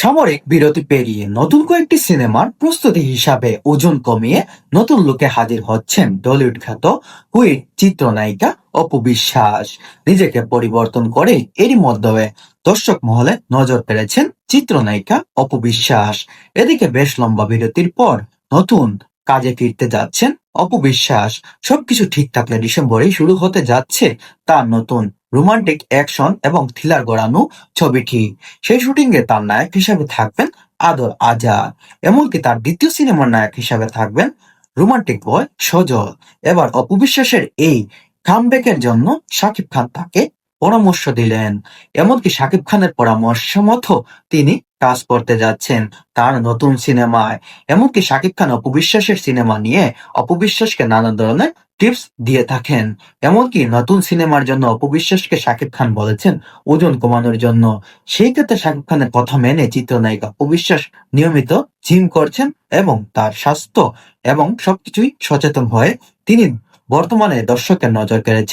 সামরিক বিরতি পেরিয়ে নতুন কয়েকটি সিনেমার প্রস্তুতি হিসাবে ওজন কমিয়ে নতুন লোকে হাজির হচ্ছেন টলিউড খ্যাত কুইট চিত্রনায়িকা অপু বিশ্বাস। নিজেকে পরিবর্তন করে এরই মধ্যে দর্শক মহলে নজর পেরেছেন চিত্রনায়িকা অপু বিশ্বাস। এদিকে বেশ লম্বা বিরতির পর নতুন কাজে ফিরতে যাচ্ছেন অপু বিশ্বাস। সবকিছু ঠিক থাকলে ডিসেম্বরেই শুরু হতে যাচ্ছে তার নতুন রোমান্টিক অ্যাকশন এবং থ্রিলার গড়ানো ছবিটি। সেই শুটিং এ তার নায়ক হিসাবে থাকবেন আদর আজা। এমনকি তার দ্বিতীয় সিনেমার নায়ক হিসাবে থাকবেন রোমান্টিক বয় সজল। এবার অপবিশ্বাসের এই কামব্যাকের জন্য শাকিব খান তাকে পরামর্শ দিলেন। এমনকি শাকিব খানের পরামর্শ মতো তিনি কাজ করতে যাচ্ছেন তার নতুন সিনেমায়। এমনকি শাকিব খান অপবিশ্বাসের সিনেমা নিয়ে অপবিশ্বাসকে নানা ধরনের টিপস দিয়ে থাকেন। এমনকি নতুন সিনেমার জন্য অপবিশ্বাসকে শাকিব খান বলেছেন ওজন কমানোর জন্য। সেই ক্ষেত্রে শাকিব খানের কথা মেনে চিত্রনায়িকা অবিশ্বাস নিয়মিত জিম করছেন এবং তার স্বাস্থ্য এবং সবকিছুই সচেতন হয়ে তিনি বর্তমানে দর্শকের নজর কেড়েছেন।